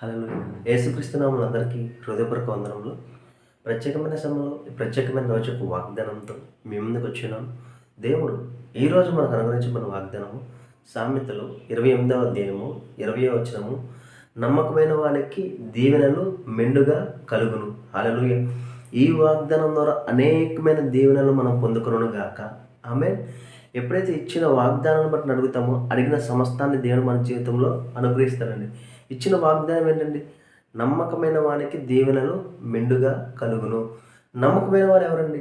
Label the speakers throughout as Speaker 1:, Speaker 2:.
Speaker 1: Hello యేసుక్రీస్తునాములు అందరికీ హృదయపూర్వక వందనములు. ప్రత్యేకమైన సమయంలో ప్రత్యేకమైన రోజుకు వాగ్దానంతో మీ ముందుకు వచ్చినాం దేవుడు ఈరోజు మనకు అనుగ్రహించబడిన వాగ్దానము సామెతలు ఇరవై ఎనిమిదవ అధ్యాయము ఇరవై వచనము. నమ్మకమైన వానికి దీవెనలు మెండుగా కలుగును. హల్లెలూయా. ఈ వాగ్దానం ద్వారా అనేకమైన దీవెనలు మనం పొందుకును గాక ఆమె ఎప్పుడైతే ఇచ్చిన వాగ్దానాన్ని బట్టి అడుగుతామో అడిగిన సమస్తాన్ని దేవుడు మన జీవితంలో అనుగ్రహిస్తాడండి. ఇచ్చిన వాగ్దానం ఏంటండి? నమ్మకమైన వానికి దీవెనలు మెండుగా కలుగును. నమ్మకమైన వారు ఎవరండి?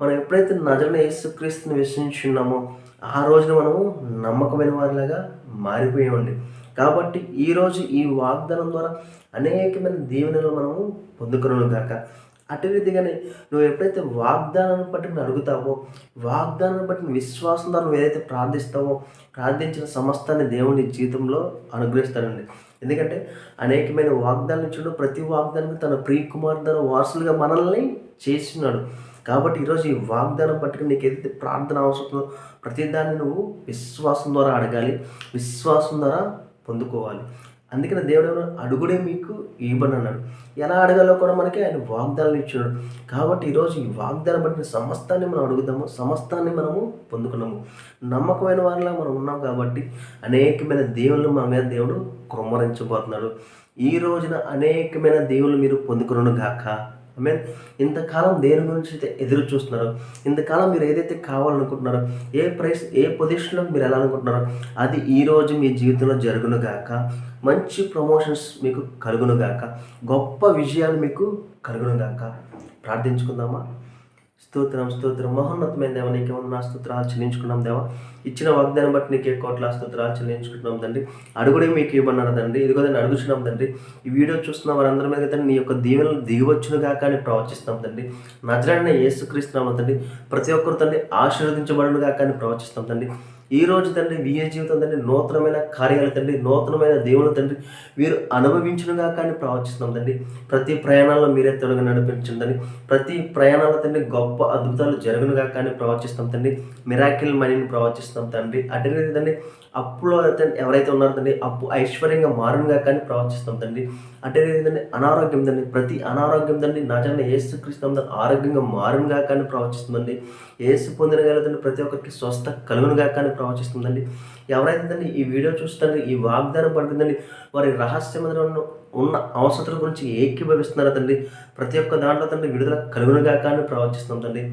Speaker 1: మనం ఎప్పుడైతే నజరన యేసుక్రీస్తుని విశ్వసించున్నామో ఆ రోజున మనము నమ్మకమైన వారిలాగా మారిపోయామండి. కాబట్టి ఈరోజు ఈ వాగ్దానం ద్వారా అనేకమైన దీవెనలు మనము పొందుకున్నాను కాక అటు రీతిగానే నువ్వు ఎప్పుడైతే వాగ్దానాన్ని బట్టి నువ్వు అడుగుతావో వాగ్దానాన్ని బట్టి విశ్వాసం ద్వారా నువ్వు ఏదైతే ప్రార్థిస్తావో ప్రార్థించిన సమస్తాన్ని దేవుని జీవితంలో అనుగ్రహిస్తాడండి. ఎందుకంటే అనేకమైన వాగ్దానం ఇచ్చాడు. ప్రతి వాగ్దానికి తన ప్రియ కుమార్తెను వారసులుగా మనల్ని చేస్తున్నాడు. కాబట్టి ఈరోజు ఈ వాగ్దానం పట్టుకుని నీకు ఏదైతే ప్రార్థన అవసరమో ప్రతిదాన్ని నువ్వు విశ్వాసం ద్వారా అడగాలి. విశ్వాసం ద్వారా పొందుకోవాలి. అందుకనే దేవుడు అడుగుడే మీకు ఇవ్వను అన్నాడు ఎలా అడగాలో కూడా మనకి ఆయన వాగ్దానాలు ఇచ్చాడు. కాబట్టి ఈరోజు ఈ వాగ్దానం బట్టి సమస్తాన్ని మనం అడుగుదాము సమస్తాన్ని మనము పొందుకున్నాము. నమ్మకమైన వారిలా మనం ఉన్నాం కాబట్టి అనేకమైన దేవుళ్ళు మన మీద దేవుడు క్రమరించబోతున్నాడు ఈ రోజున అనేకమైన దేవుళ్ళు మీరు పొందుకున్నాను గాక మీన్ ఇంతకాలం దేని గురించి అయితే ఎదురు చూస్తున్నారో ఇంతకాలం మీరు ఏదైతే కావాలనుకుంటున్నారో ఏ ప్రైస్ ఏ పొజిషన్లో మీరు వెళ్ళాలనుకుంటున్నారో అది ఈరోజు మీ జీవితంలో జరుగును గాక. మంచి ప్రమోషన్స్ మీకు కలుగును గాక. గొప్ప విజయాలు మీకు కలుగును గాక. ప్రార్థించుకుందామా? స్తోత్రం స్తోత్రం. మహోన్నతమైన దేవ నీకే ఉన్న స్తోత్రాలు చెల్లించుకున్నాం దేవా. ఇచ్చిన వాగ్దానం బట్టి నీకే కోట్ల స్తోత్రాలు చెల్లించుకుంటున్నాం తండ్రి. అడుగుడే మీకు ఇవ్వన్నారు తండ్రి. ఇదిగో దాన్ని అడుగుచున్నాం తండ్రి. ఈ వీడియో చూస్తున్న వారందరి మీద తండ్రి నీ యొక్క దీవెనలు దిగివచ్చును కాక అని ప్రవచిస్తాం తండ్రి. నజరాడిన యేసుక్రీస్తున్నాము తండ్రి ప్రతి ఒక్కరు తండ్రి ఆశీర్వదించబడును కాక అని ప్రవచిస్తాం తండ్రి. ఈ రోజు తండ్రి వీరి జీవితం తండ్రి నూతనమైన కార్యాలు తండ్రి నూతనమైన దేవుని తండ్రి. వీరు అనుభవించునుగా కానీ ప్రవచిస్తున్నాం తండ్రి. ప్రతి ప్రయాణాల్లో మీరే తొలగి నడిపించండి ప్రతి ప్రయాణాల తండ్రి గొప్ప అద్భుతాలు జరుగునుగా కానీ ప్రవచిస్తాం తండ్రి. మిరాకిల్ మనీని ప్రవచిస్తాం తండ్రి. అటే తండ్రి అప్పులో ఎవరైతే ఉన్నారో తండ్రి అప్పు ఐశ్వర్యంగా మారునుగా కానీ ప్రవచిస్తాం తండ్రి. అంటే ఏంటంటే అనారోగ్యం తండ్రి. ప్రతి అనారోగ్యం తండ్రి నాజన్న ఏసు క్రీస్తు ఆరోగ్యంగా మారునుగా కానీ ప్రవచిస్తుందండి ఏసు పొందిన తండ్రి ప్రతి ఒక్కరికి స్వస్థ కలుగునుగా కానీ ప్రవచిస్తుందండి. ఎవరైతే తండ్రి ఈ వీడియో చూస్తుందండి ఈ వాగ్దానం పడుతుందండి వారి రహస్యమైన ఉన్న అవసరతల గురించి ఏకీభవిస్తున్నారా తండ్రి ప్రతి ఒక్క దాంట్లో తండ్రి విడుదల కలుగునుగా కానీ ప్రవచిస్తున్నాం తండ్రి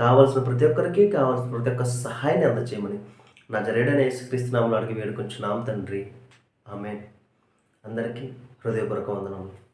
Speaker 1: కావాల్సిన ప్రతి ఒక్కరికి కావాల్సిన ప్రతి ఒక్క సహాయాన్ని అందచేయమని నా జరేడని యేసుక్రీస్తునామలు అడిగి వేడుకొంచున్నాం తండ్రి. ఆమె అందరికీ హృదయపూర్వక వందనములు.